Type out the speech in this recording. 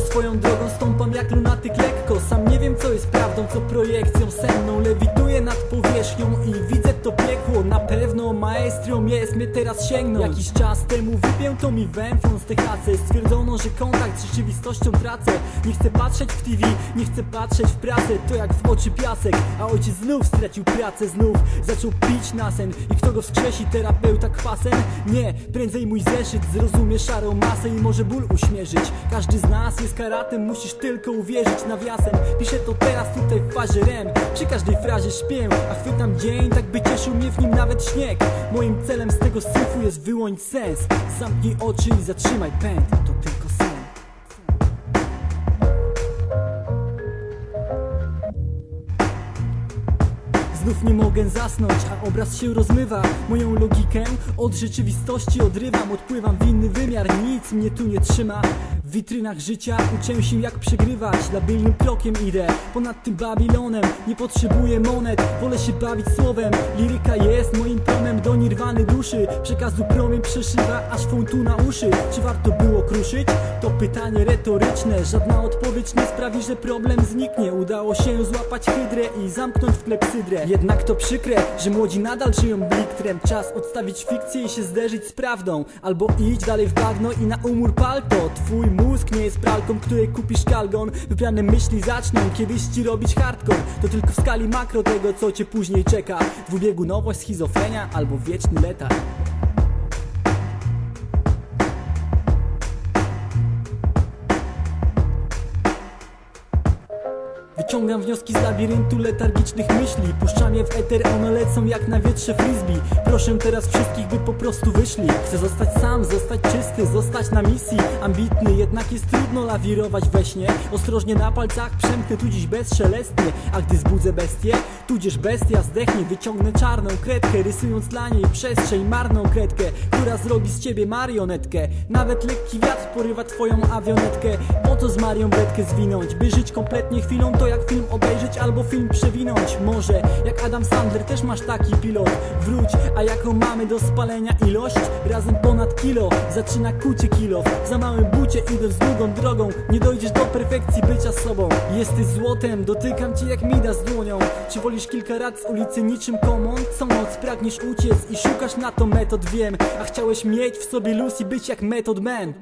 swoją drogą stąpam jak lunatyk lekko. Sam nie wiem co jest prawdą, co projekcją senną. Lewituję nad powierzchnią i widzę to piekło. Na pewno maestrią jest mnie teraz sięgnąć. Jakiś czas temu wypięto mi węflą z THC Stwierdzono, że kontakt z rzeczywistością tracę. Nie chcę patrzeć w TV, nie chcę patrzeć w pracę To jak w oczy piasek, a ojciec znów stracił pracę. Znów zaczął pić na sen. I kto go wskrzesi, terapeuta kwasem? Nie, prędzej mój zeszyt zrozumie szarą masę I może ból uśmierzyć. Każdy z nas jest karatem, musisz tylko uwierzyć nawiasem. Piszę to teraz tutaj w fazie REM Przy każdej frazie śpię, a chwytam dzień Tak by cieszył mnie w nim nawet śnieg. Moim celem z tego syfu jest wyłonić sens. Zamknij oczy i zatrzymaj pęd To tylko sen. Znów nie mogę zasnąć, a obraz się rozmywa. Moją logikę od rzeczywistości odrywam Odpływam w inny wymiar, nic mnie tu nie trzyma W witrynach życia uczę się jak przegrywać. Labilnym krokiem idę, ponad tym Babilonem Nie potrzebuję monet, wolę się bawić słowem. Liryka jest moim promem do nirwany duszy. Przekazu promień przeszywa aż funtu na uszy. Czy warto było kruszyć? To pytanie retoryczne. Żadna odpowiedź nie sprawi, że problem zniknie. Udało się złapać hydrę i zamknąć w klepsydrę. Jednak to przykre, że młodzi nadal żyją bliktrem Czas odstawić fikcję i się zderzyć z prawdą. Albo idź dalej w bagno i na umór palto. Twój mózg nie jest pralką, której kupisz kalgon. Wybrane myśli zaczną kiedyś ci robić hardcore. To tylko w skali makro tego, co cię później czeka. Dwubiegunowość, schizofrenia albo wieczny letarg Wyciągam wnioski z labiryntu letargicznych myśli. Puszczam je w eter, one lecą jak na wietrze frisbee. Proszę teraz wszystkich, by po prostu wyszli. Chcę zostać sam, zostać czysty, zostać na misji. Ambitny, jednak jest trudno lawirować we śnie. Ostrożnie na palcach przemknę tu dziś bezszelestnie. A gdy zbudzę bestię, tudzież bestia zdechnie. Wyciągnę czarną kredkę, rysując dla niej przestrzeń Marną kredkę, która zrobi z ciebie marionetkę. Nawet lekki wiatr porywa twoją awionetkę. Po to z Marią Bretkę zwinąć By żyć kompletnie chwilą, to jak film obejrzeć albo film przewinąć. Może jak Adam Sandler też masz taki pilot. Wróć, a jaką mamy do spalenia ilość? Razem ponad kilo, zaczyna kucie kilo. Za małym bucie idąc długą drogą. Nie dojdziesz do perfekcji bycia sobą. Jesteś złotem, dotykam cię jak mida z dłonią. Czy wolisz kilka rad z ulicy niczym komon? Co noc pragniesz uciec i szukasz na to metod? Wiem A chciałeś mieć w sobie luz i być jak Method Man